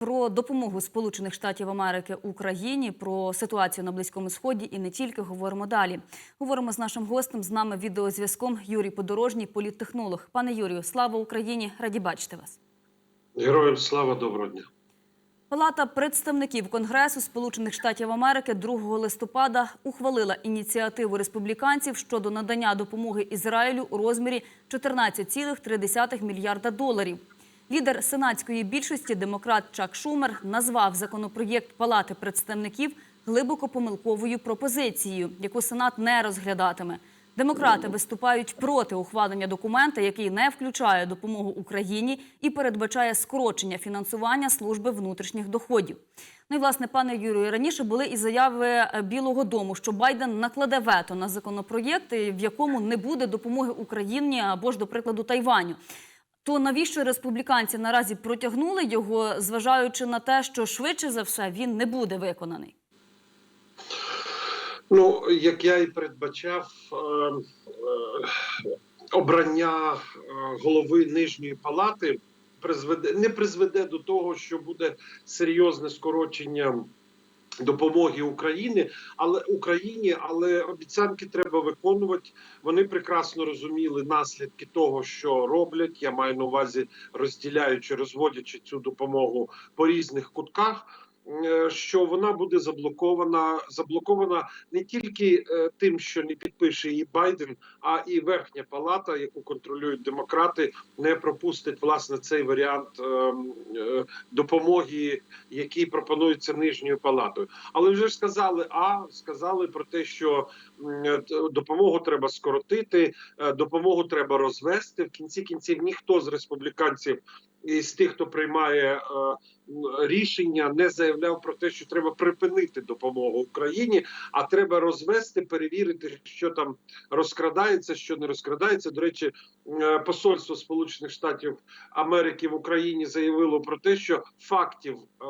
Про допомогу Сполучених Штатів Америки Україні, про ситуацію на Близькому Сході і не тільки говоримо далі. Говоримо з нашим гостем. З нами відеозв'язком Юрій Подорожній, політтехнолог. Пане Юрію, слава Україні! Раді бачити вас. Героям слава доброго дня. Палата представників Конгресу Сполучених Штатів Америки 2 листопада ухвалила ініціативу республіканців щодо надання допомоги Ізраїлю у розмірі 14,3 мільярда доларів. Лідер сенатської більшості демократ Чак Шумер назвав законопроєкт Палати представників глибоко помилковою пропозицією, яку Сенат не розглядатиме. Демократи виступають проти ухвалення документа, який не включає допомогу Україні і передбачає скорочення фінансування служби внутрішніх доходів. Ну і власне, пане Юрію, раніше були і заяви е, Білого Дому, що Байден накладе вето на законопроєкт, в якому не буде допомоги Україні або ж, до прикладу, Тайваню. То навіщо республіканці наразі протягнули його, зважаючи на те, що швидше за все він не буде виконаний? Ну, як я і передбачав, е, е, обрання е, голови нижньої палати призведе не призведе до того, що буде серйозне скорочення допомоги Україні, але Україні, але обіцянки треба виконувати. Вони прекрасно розуміли наслідки того, що роблять. Я маю на увазі розділяючи, розводячи цю допомогу по різних кутках. Е, Що вона буде заблокована, заблокована не тільки е, тим, що не підпише її Байден, а і верхня палата, яку контролюють демократи, не пропустить власне цей варіант е, е, допомоги, який пропонується нижньою палатою. Але вже ж сказали, а сказали про те, що допомогу треба скоротити, допомогу треба розвести. В кінці кінців ніхто з республіканців і з тих, хто приймає е, рішення, не заявляв про те, що треба припинити допомогу Україні, а треба розвести, перевірити, що там розкрадається, що не розкрадається. До речі, е, посольство Сполучених Штатів Америки в Україні заявило про те, що фактів е,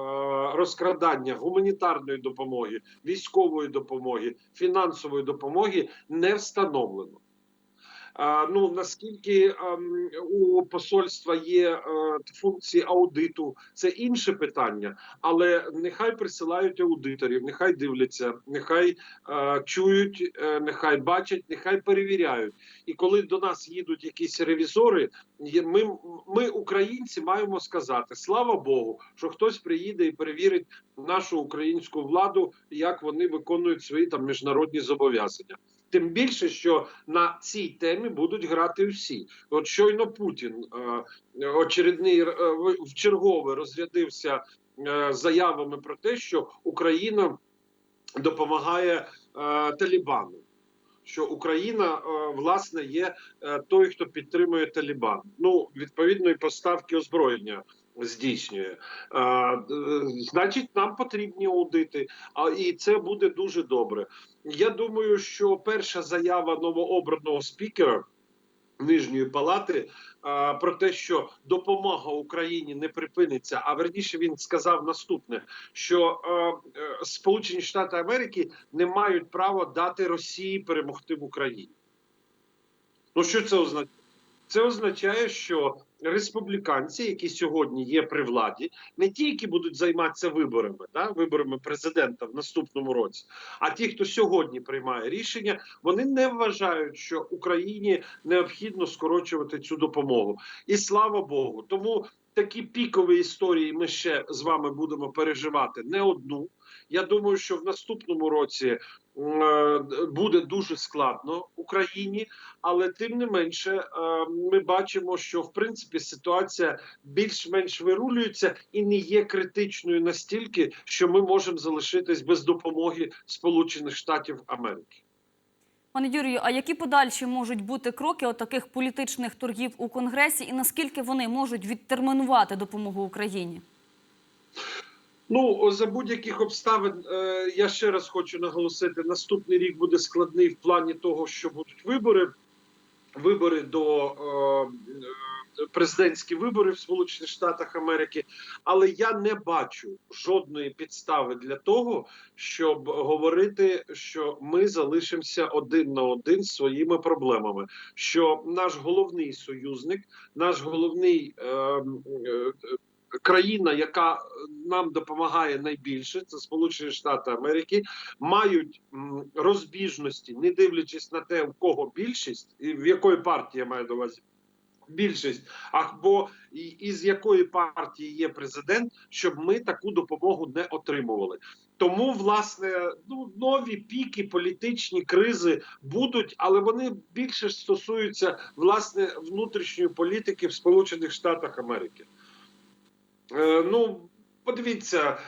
розкрадання гуманітарної допомоги, військової допомоги, фінансової допомоги не встановлено. Ну наскільки ем, у посольства є е, функції аудиту, це інше питання, але нехай присилають аудиторів, нехай дивляться, нехай е, чують, е, нехай бачать, нехай перевіряють. І коли до нас їдуть якісь ревізори, ми, ми, українці, маємо сказати: слава Богу, що хтось приїде і перевірить нашу українську владу, як вони виконують свої там міжнародні зобов'язання. Тим більше, що на цій темі будуть грати всі. От щойно Путін е, очередний е, в- вчергове розрядився е, заявами про те, що Україна допомагає е, Талібану. Що Україна власне є той, хто підтримує Талібан. Ну відповідно і поставки озброєння здійснює. Е, е, значить, нам потрібні аудити, а і це буде дуже добре. Я думаю, що перша заява новообраного спікера нижньої палати а, про те, що допомога Україні не припиниться. А верніше він сказав наступне: що е, е, Сполучені Штати Америки не мають права дати Росії перемогти в Україні. Ну що це означає? Це означає, що республіканці, які сьогодні є при владі, не тільки будуть займатися виборами, да, виборами президента в наступному році, а ті, хто сьогодні приймає рішення, вони не вважають, що Україні необхідно скорочувати цю допомогу. І слава Богу. Тому такі пікові історії ми ще з вами будемо переживати не одну. Я думаю, що в наступному році буде дуже складно Україні, але тим не менше, е, ми бачимо, що в принципі ситуація більш-менш вирулюється і не є критичною настільки, що ми можемо залишитись без допомоги Сполучених Штатів Америки. Пане Юрію, а які подальші можуть бути кроки отаких політичних торгів у Конгресі, і наскільки вони можуть відтермінувати допомогу Україні? Ну за будь-яких обставин е, я ще раз хочу наголосити: наступний рік буде складний в плані того, що будуть вибори. Вибори до е, е, президентські вибори в Сполучених Штатах Америки, але я не бачу жодної підстави для того, щоб говорити, що ми залишимося один на один з своїми проблемами. Що наш головний союзник, наш головний е, е, країна, яка нам допомагає найбільше, це Сполучені Штати Америки, мають розбіжності, не дивлячись на те, у кого більшість, і в якої партії я маю на увазі. Більшість або із якої партії є президент, щоб ми таку допомогу не отримували. Тому, власне, ну нові піки, політичні кризи будуть, але вони більше стосуються власне внутрішньої політики в Сполучених Штатах Америки. Е, ну, подивіться, е,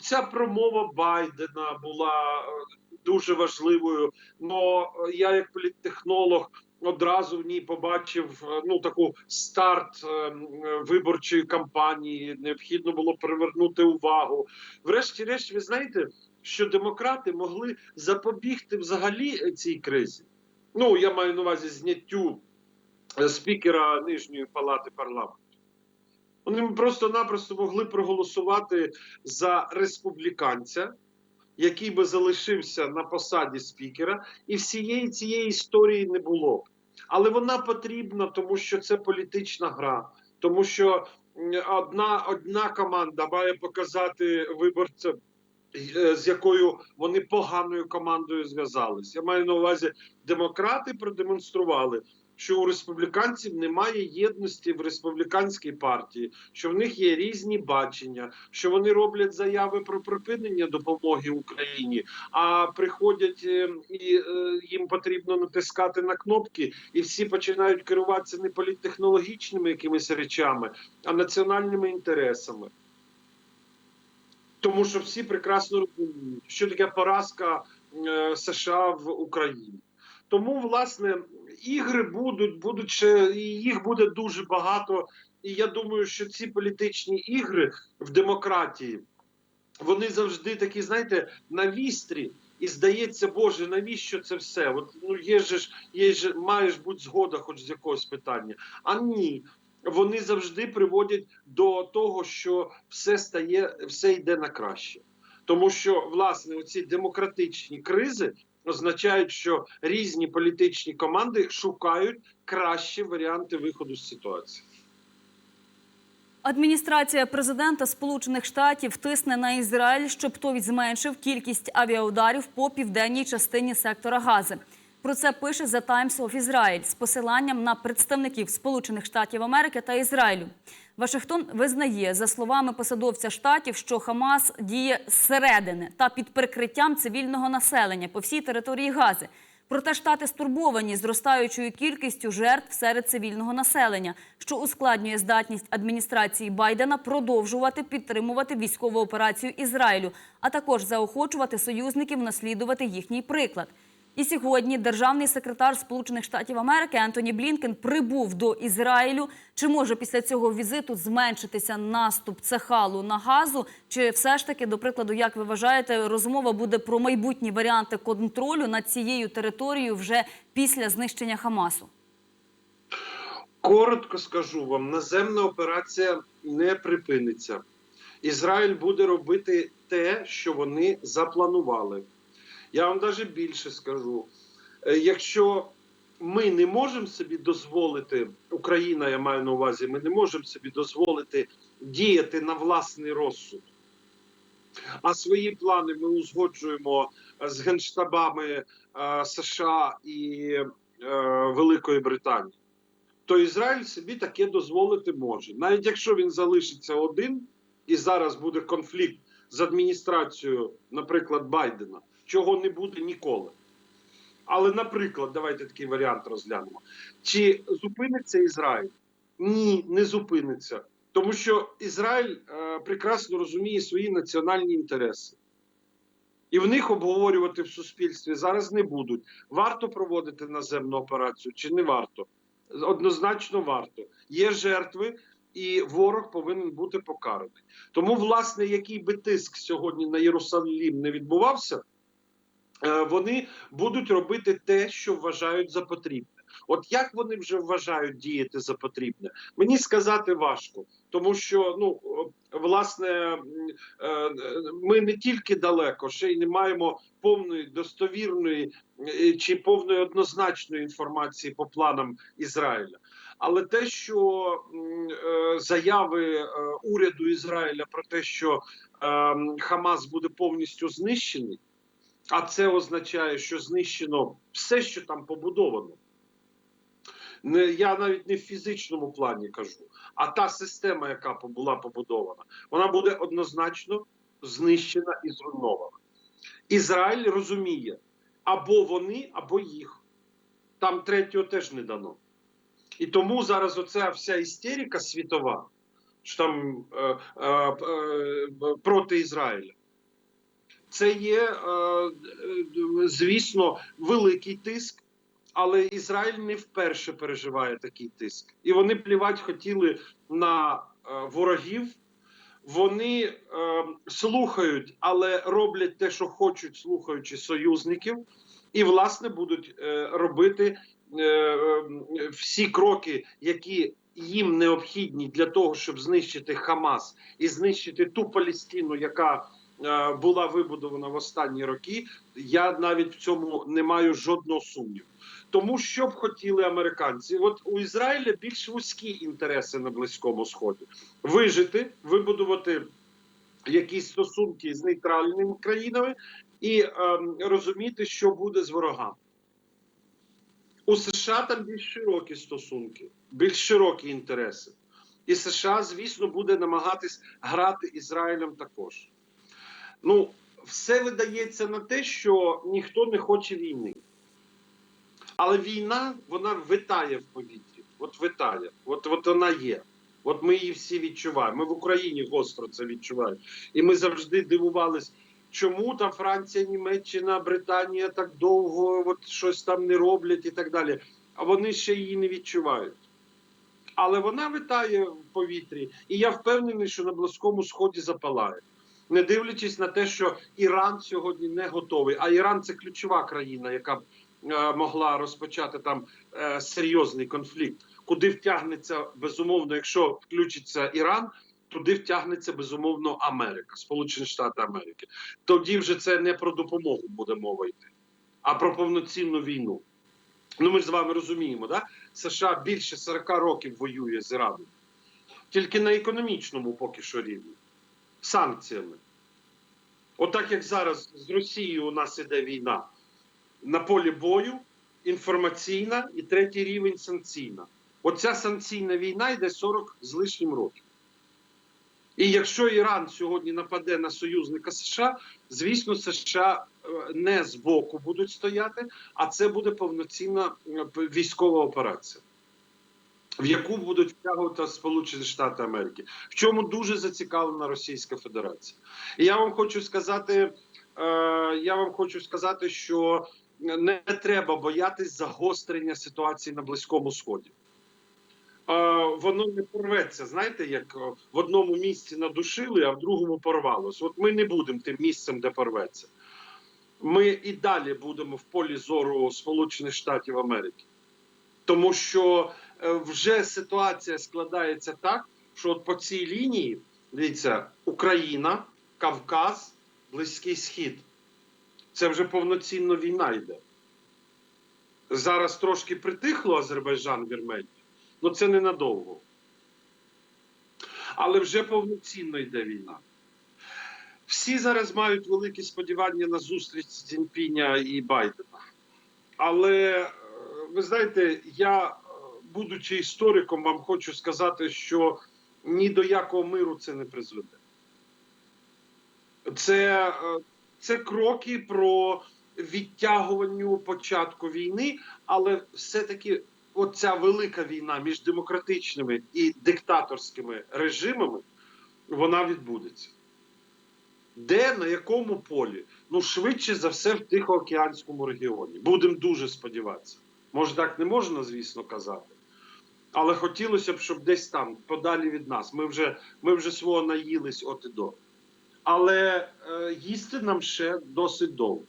ця промова Байдена була е, дуже важливою. Но я, як політтехнолог, одразу в ній побачив ну таку старт виборчої кампанії. Необхідно було привернути увагу. Врешті-решт, ви знаєте, що демократи могли запобігти взагалі цій кризі. Ну, я маю на увазі зняттю спікера нижньої палати парламенту. Вони просто-напросто могли проголосувати за республіканця, який би залишився на посаді спікера, і всієї цієї історії не було. б. Але вона потрібна, тому що це політична гра, тому що одна, одна команда має показати виборцям, е, з якою вони поганою командою зв'язались. Я маю на увазі, демократи продемонстрували, що у республіканців немає єдності в республіканській партії, що в них є різні бачення, що вони роблять заяви про припинення допомоги Україні, а приходять е, і е, їм потрібно натискати на кнопки, і всі починають керуватися не політтехнологічними якимись речами, а національними інтересами. Тому що всі прекрасно розуміють, що таке поразка е, США в Україні. Тому, власне, ігри будуть, будуть і їх буде дуже багато. І я думаю, що ці політичні ігри в демократії вони завжди такі, знаєте, на вістрі. І здається, Боже, навіщо це все? От ну є ж, є ж маєш бути згода, хоч з якогось питання. А ні, вони завжди приводять до того, що все стає, все йде на краще. Тому що власне оці демократичні кризи означають, що різні політичні команди шукають кращі варіанти виходу з ситуації. Адміністрація президента Сполучених Штатів тисне на Ізраїль, щоб той зменшив кількість авіаударів по південній частині сектора Гази. Про це пише The Times of Israel з посиланням на представників Сполучених Штатів Америки та Ізраїлю. Вашингтон визнає, за словами посадовця штатів, що Хамас діє зсередини та під прикриттям цивільного населення по всій території Гази. Проте штати стурбовані зростаючою кількістю жертв серед цивільного населення, що ускладнює здатність адміністрації Байдена продовжувати підтримувати військову операцію Ізраїлю, а також заохочувати союзників наслідувати їхній приклад. І сьогодні державний секретар Сполучених Штатів Америки Ентоні Блінкен прибув до Ізраїлю. Чи може після цього візиту зменшитися наступ цехалу на газу? Чи все ж таки, до прикладу, як ви вважаєте, розмова буде про майбутні варіанти контролю над цією територією вже після знищення Хамасу? Коротко скажу вам: наземна операція не припиниться. Ізраїль буде робити те, що вони запланували. Я вам навіть більше скажу: Е, якщо ми не можемо собі дозволити, Україна, я маю на увазі, ми не можемо собі дозволити діяти на власний розсуд. А свої плани ми узгоджуємо е, з генштабами е, США і Великої Британії. То Ізраїль собі таке дозволити може. Навіть якщо він залишиться один, і зараз буде конфлікт з адміністрацією, наприклад, Байдена, чого не буде ніколи. Але, наприклад, давайте такий варіант розглянемо. Чи зупиниться Ізраїль? Ні, не зупиниться. Тому що Ізраїль е, прекрасно розуміє свої національні інтереси. І в них обговорювати в суспільстві зараз не будуть. Варто проводити наземну операцію чи не варто? Однозначно варто. Є жертви, і ворог повинен бути покараний. Тому, власне, який би тиск сьогодні на Єрусалим не відбувався, вони будуть робити те, що вважають за потрібне. От як вони вже вважають діяти за потрібне, мені сказати важко, тому що ну власне е, ми не тільки далеко, ще й не маємо повної достовірної е, чи повної однозначної інформації по планам Ізраїля. Але те, що е, заяви е, уряду Ізраїля про те, що е, Хамас буде повністю знищений, а це означає, що знищено все, що там побудовано. Не, я навіть не в фізичному плані кажу, а та система, яка була побудована, вона буде однозначно знищена і зруйнована. Ізраїль розуміє або вони, або їх. Там третього теж не дано. І тому зараз оця вся істерика світова, що там е, е, е, проти Ізраїля. Це є, е, е, звісно, великий тиск, але Ізраїль не вперше переживає такий тиск. І вони плівати хотіли на е, ворогів. Вони слухають, але роблять те, що хочуть, слухаючи союзників, і, власне, будуть робити всі кроки, які їм необхідні для того, щоб знищити Хамас і знищити ту Палестину, яка була вибудована в останні роки. Я навіть в цьому не маю жодного сумніву. Тому що б хотіли американці, от у Ізраїля більш вузькі інтереси на Близькому Сході вижити, вибудувати якісь стосунки з нейтральними країнами і ем, розуміти, що буде з ворогами. У США там більш широкі стосунки, більш широкі інтереси. І США, звісно, буде намагатись грати Ізраїлем також. Ну, все видається на те, що ніхто не хоче війни. Але війна, вона витає в повітрі. От витає. От, от вона є. От ми її всі відчуваємо. Ми в Україні гостро це відчуваємо. І ми завжди дивувались, чому там Франція, Німеччина, Британія так довго от щось там не роблять і так далі. А вони ще її не відчувають. Але вона витає в повітрі, і я впевнений, що на Близькому Сході запалає. Не дивлячись на те, що Іран сьогодні не готовий. А Іран це ключова країна, яка б е, могла розпочати там е, серйозний конфлікт. Куди втягнеться безумовно, якщо включиться Іран, туди втягнеться безумовно Америка, Сполучені Штати Америки. Тоді вже це не про допомогу буде мова йти, а про повноцінну війну. Ну ми ж з вами розуміємо, да? США більше 40 років воює з Іраном, тільки на економічному поки що рівні, санкціями. Отак як зараз з Росією у нас іде війна на полі бою, інформаційна і третій рівень санкційна. Оця санкційна війна йде 40 з лишнім років. І якщо Іран сьогодні нападе на союзника США, звісно, США е, не з боку будуть стояти, а це буде повноцінна е, військова операція, в яку будуть втягувати Сполучені Штати Америки, в чому дуже зацікавлена Російська Федерація. І я вам хочу сказати, е, я вам хочу сказати, що не треба боятись загострення ситуації на Близькому Сході. Е, Воно не порветься. Знаєте, як в одному місці надушили, а в другому порвалось. От ми не будемо тим місцем, де порветься. Ми і далі будемо в полі зору Сполучених Штатів Америки. Тому що вже ситуація складається так, що от по цій лінії, дивіться, Україна, Кавказ, Близький Схід. Це вже повноцінно війна йде. Зараз трошки притихло Азербайджан, Вірменія, але це ненадовго. Але вже повноцінно йде війна. Всі зараз мають великі сподівання на зустріч Цзіньпіня і Байдена. Але е, ви знаєте, я, е, будучи істориком, вам хочу сказати, що ні до якого миру це не призведе. Це, е, це кроки про відтягуванню початку війни, але все-таки оця велика війна між демократичними і диктаторськими режимами, вона відбудеться. Де, на якому полі? Ну, швидше за все, в Тихоокеанському регіоні. Будемо дуже сподіватися. Може, так не можна, звісно, казати. Але хотілося б, щоб десь там, подалі від нас. Ми вже, ми вже свого наїлись от і до. Але е, їсти нам ще досить довго.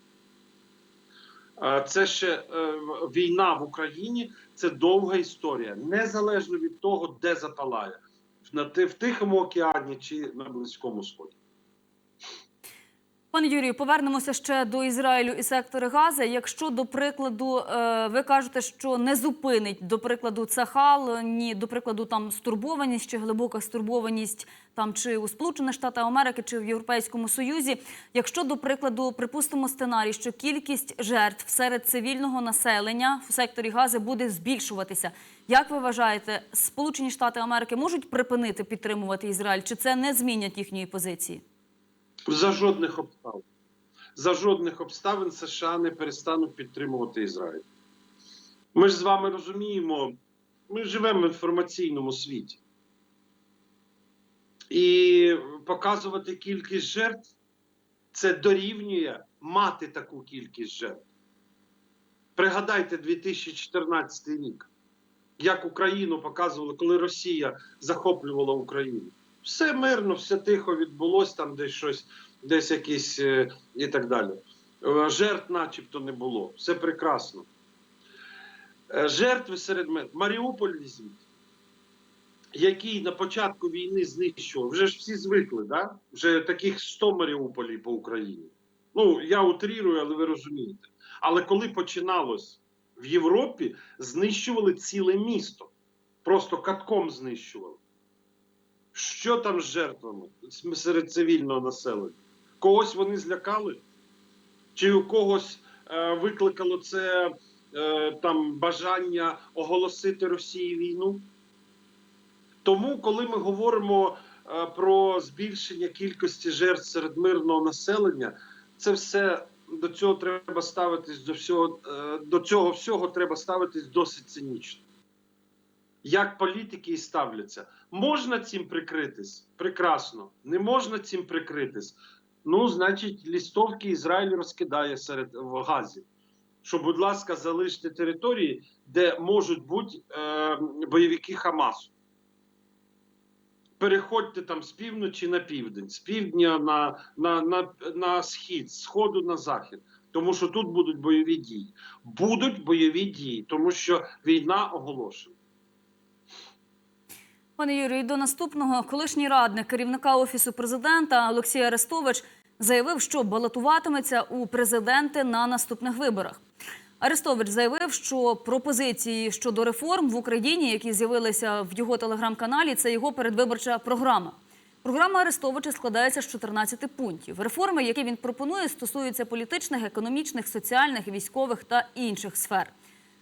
Е, це ще е, війна в Україні це довга історія, незалежно від того, де запалає. На, в Тихому океані чи на Близькому Сході. Пане Юрію, повернемося ще до Ізраїлю і сектори Гази. Якщо до прикладу, е, ви кажете, що не зупинить до прикладу Цахал, ні до прикладу там стурбованість чи глибока стурбованість там чи у Сполучених Штатах Америки, чи в Європейському Союзі. Якщо до прикладу припустимо сценарій, що кількість жертв серед цивільного населення в секторі Гази буде збільшуватися. Як ви вважаєте, Сполучені Штати Америки можуть припинити підтримувати Ізраїль, чи це не змінять їхньої позиції? За жодних обставин. За жодних обставин США не перестануть підтримувати Ізраїль. Ми ж з вами розуміємо, ми живемо в інформаційному світі. І показувати кількість жертв це дорівнює мати таку кількість жертв. Пригадайте 2014 рік, як Україну показували, коли Росія захоплювала Україну. Все мирно, все тихо відбулось, там десь щось, десь якісь е, і так далі. Е, Жертв, начебто, не було. Все прекрасно. Е, Жертви серед мен. Маріуполь візьміть, який на початку війни знищував. Вже ж всі звикли, да? вже таких 100 Маріуполів по Україні. Ну, я утрірую, але ви розумієте. Але коли починалось в Європі, знищували ціле місто. Просто катком знищували. Що там з жертвами серед цивільного населення? Когось вони злякали? Чи у когось е, викликало це е, там бажання оголосити Росії війну? Тому, коли ми говоримо е, про збільшення кількості жертв серед мирного населення, це все до цього треба ставитись до всього, е, до цього всього треба ставитись досить цинічно. Як політики і ставляться. Можна цим прикритись? Прекрасно. Не можна цим прикритись. Ну, значить, лістовки Ізраїль розкидає серед в Газі. Що, будь ласка, залиште території, де можуть бути е, бойовики Хамасу. Переходьте там з півночі на південь, з півдня на, на, на, на схід, з сходу на захід. Тому що тут будуть бойові дії. Будуть бойові дії, тому що війна оголошена. Пане Юрію, до наступного колишній радник керівника офісу президента Олексій Арестович заявив, що балотуватиметься у президенти на наступних виборах. Арестович заявив, що пропозиції щодо реформ в Україні, які з'явилися в його телеграм-каналі, це його передвиборча програма. Програма Арестовича складається з 14 пунктів. Реформи, які він пропонує, стосуються політичних, економічних, соціальних, військових та інших сфер.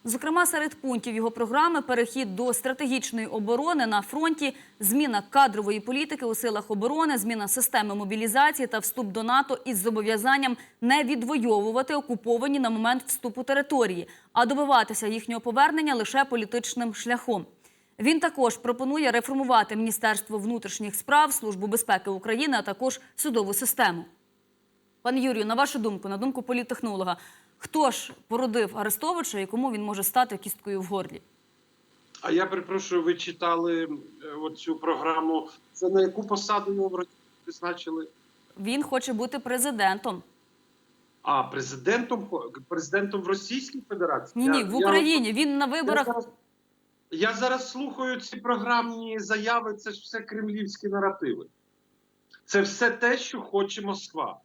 Зокрема, серед пунктів його програми перехід до стратегічної оборони на фронті, зміна кадрової політики у силах оборони, зміна системи мобілізації та вступ до НАТО із зобов'язанням не відвоювати окуповані на момент вступу території, а добиватися їхнього повернення лише політичним шляхом. Він також пропонує реформувати Міністерство внутрішніх справ, Службу безпеки України, а також судову систему. Пане Юрію, на вашу думку, на думку політтехнолога, хто ж породив Арестовича і кому він може стати кісткою в горлі? А я перепрошую, ви читали е, оцю програму. Це на яку посаду його в Росії призначили? Він хоче бути президентом. А президентом президентом в Російській Федерації? Ні, ні, в я- Україні. Він на Я виборах. зараз, я зараз слухаю ці програмні заяви. Це ж все кремлівські наративи. Це все те, що хоче Москва.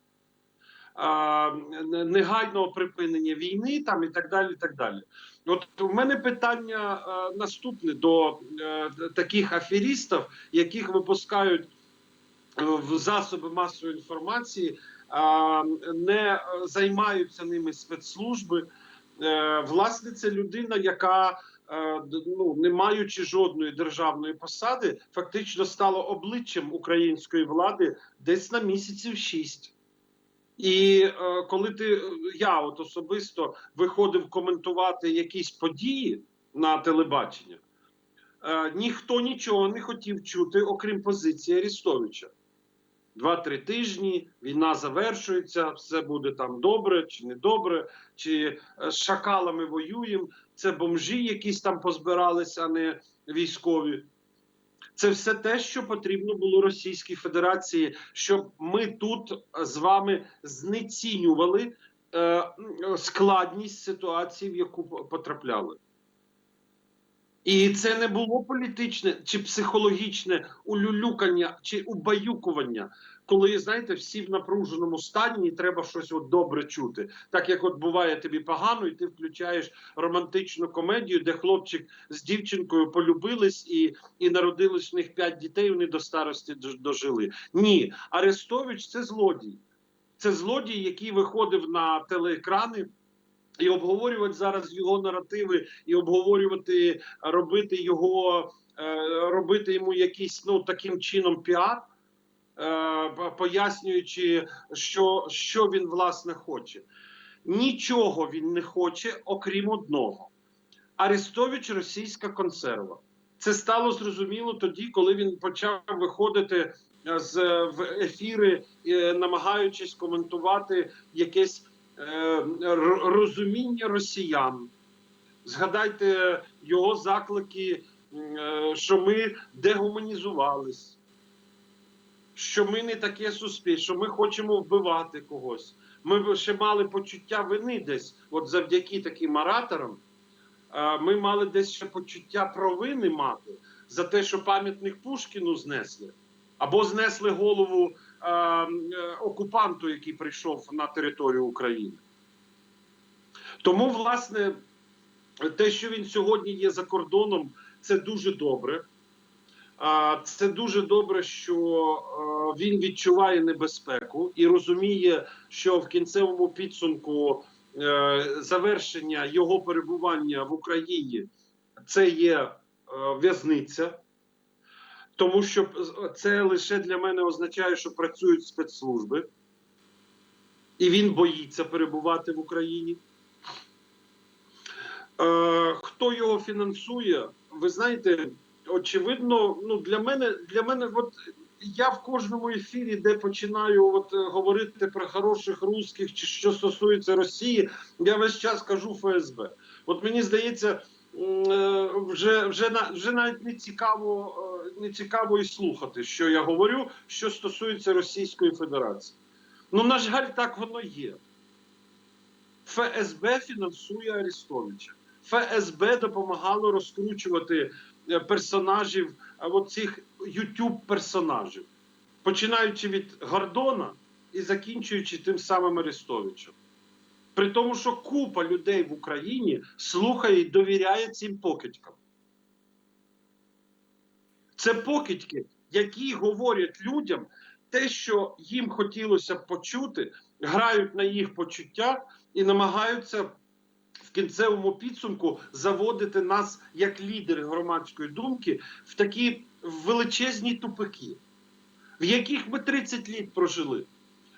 Негайного припинення війни там і так далі. і так далі. От у мене питання наступне до е, таких аферістів, яких випускають е, в засоби масової інформації, не займаються ними спецслужби. Е, Власне, це людина, яка, ну, не маючи жодної державної посади, фактично стала обличчям української влади десь на місяців шість. І е, коли ти е, я от особисто виходив коментувати якісь події на телебачення, е, ніхто нічого не хотів чути, окрім позиції Арістовича. Два-три тижні війна завершується, все буде там добре чи не добре, чи е, з шакалами воюємо. Це бомжі, якісь там позбиралися, а не військові. Це все те, що потрібно було Російській Федерації, щоб ми тут з вами знецінювали е, складність ситуації, в яку потрапляли. І це не було політичне чи психологічне улюлюкання чи убаюкування. Коли знаєте, всі в напруженому стані, і треба щось от добре чути. Так як от буває тобі погано, і ти включаєш романтичну комедію, де хлопчик з дівчинкою полюбились і, і народилось в них п'ять дітей. Вони до старості дожили. Ні, Арестович це злодій. Це злодій, який виходив на телеекрани. І обговорювати зараз його наративи, і обговорювати, робити його, е, робити йому якийсь ну таким чином піар, пояснюючи, що, що він власне хоче. Нічого він не хоче, окрім одного. Арестович російська консерва. Це стало зрозуміло тоді, коли він почав виходити е, з в ефіри, е, намагаючись коментувати якесь е, розуміння росіян. Згадайте його заклики, е, що ми дегуманізувались, що ми не таке суспільство, що ми хочемо вбивати когось. Ми ще мали почуття вини десь, от завдяки таким ораторам. Ми мали десь ще почуття провини мати за те, що пам'ятник Пушкіну знесли, або знесли голову е, окупанту, який прийшов на територію України. Тому, власне, те, що він сьогодні є за кордоном, це дуже добре. Це дуже добре, що е, він відчуває небезпеку і розуміє, що в кінцевому підсумку е, завершення його перебування в Україні це є е, в'язниця. Тому що це лише для мене означає, що працюють спецслужби, і він боїться перебувати в Україні. Хто його фінансує? Ви знаєте, очевидно, ну для мене для мене, от я в кожному ефірі, де починаю от, е, говорити про хороших русських чи що стосується Росії, я весь час кажу ФСБ. От мені здається, е, вже вже вже навіть не цікаво, е, не цікаво і слухати, що я говорю, що стосується Російської Федерації. Ну, на жаль, так воно є. ФСБ фінансує Арестовича. ФСБ допомагало розкручувати персонажів, а от цих youtube персонажів, починаючи від Гордона і закінчуючи тим самим Арестовичем. При тому, що купа людей в Україні слухає і довіряє цим покидькам. Це покидьки, які говорять людям те, що їм хотілося почути, грають на їх почуття і намагаються кінцевому підсумку заводити нас як лідери громадської думки в такі величезні тупики, в яких ми 30 літ прожили.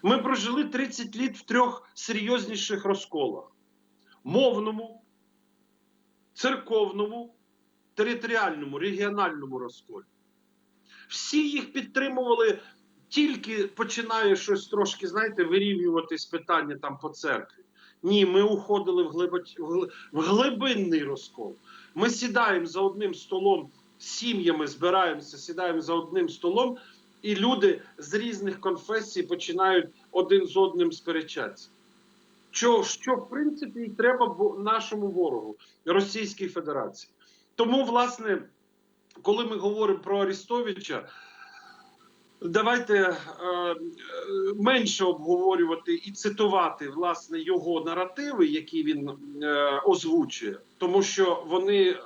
Ми прожили 30 літ в трьох серйозніших розколах: мовному, церковному, територіальному, регіональному розколі. Всі їх підтримували тільки починає щось трошки, знаєте, вирівнюватись питання там по церкві. Ні, ми уходили в, глибоч... в глибинний розкол. Ми сідаємо за одним столом, сім'ями збираємося, сідаємо за одним столом, і люди з різних конфесій починають один з одним сперечатися. Що, що в принципі, і треба нашому ворогу Російській Федерації. Тому, власне, коли ми говоримо про Арестовича, давайте е, менше обговорювати і цитувати власне його наративи, які він е, озвучує, тому що вони, е,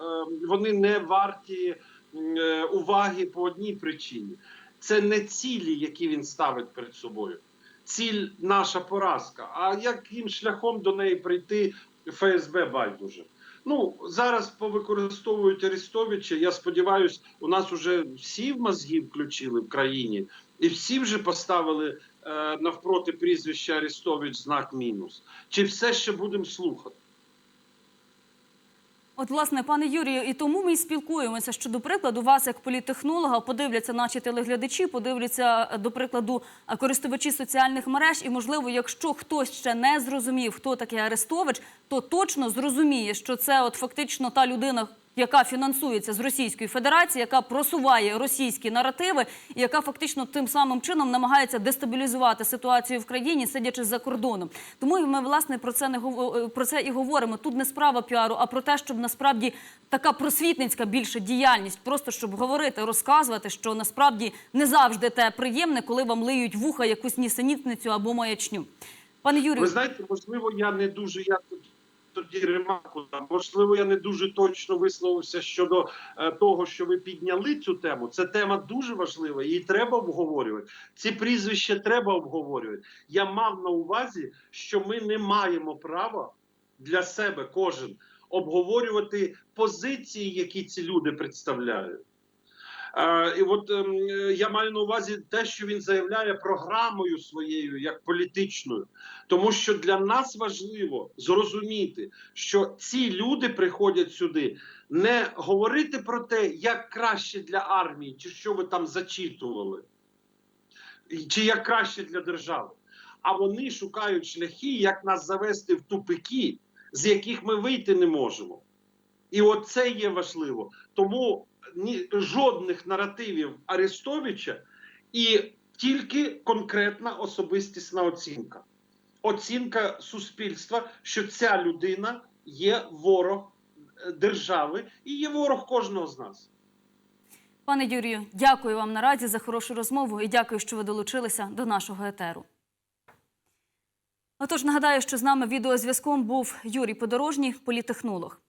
вони не варті е, уваги по одній причині. Це не цілі, які він ставить перед собою. Ціль наша поразка. А яким шляхом до неї прийти ФСБ байдуже? Ну зараз повикористовують Арестовича. Я сподіваюся, у нас вже всі в мозги включили в країні, і всі вже поставили е, навпроти прізвища Арестович знак мінус. Чи все ще будемо слухати? От, власне, пане Юрію, і тому ми і спілкуємося, що, до прикладу, вас як політтехнолога подивляться наші телеглядачі, подивляться, е, до прикладу, е, користувачі соціальних мереж. І, можливо, якщо хтось ще не зрозумів, хто такий Арестович, то точно зрозуміє, що це от фактично та людина, яка фінансується з Російської Федерації, яка просуває російські наративи, і яка фактично тим самим чином намагається дестабілізувати ситуацію в країні, сидячи за кордоном. Тому ми власне про це не гово- про це і говоримо. Тут не справа піару, а про те, щоб насправді така просвітницька більше діяльність, просто щоб говорити, розказувати, що насправді не завжди те приємне, коли вам лиють вуха якусь нісенітницю або маячню. Пане Юрію, Ви знаєте, можливо, я не дуже я тоді ремарку. Можливо, я не дуже точно висловився щодо е, того, що ви підняли цю тему. Це тема дуже важлива, її треба обговорювати. Ці прізвища треба обговорювати. Я мав на увазі, що ми не маємо права для себе кожен обговорювати позиції, які ці люди представляють. Е, і от ем, е, я маю на увазі те, що він заявляє програмою своєю як політичною, тому що для нас важливо зрозуміти, що ці люди приходять сюди не говорити про те, як краще для армії, чи що ви там зачитували, чи як краще для держави. А вони шукають шляхи, як нас завести в тупики, з яких ми вийти не можемо. І от це є важливо. Тому ні, жодних наративів Арестовича і тільки конкретна особистісна оцінка. Оцінка суспільства, що ця людина є ворог е, держави і є ворог кожного з нас. пане Юрію, дякую вам наразі за хорошу розмову і дякую, що ви долучилися до нашого етеру. Отож, нагадаю, що з нами відеозв'язком був Юрій Подорожній, політехнолог.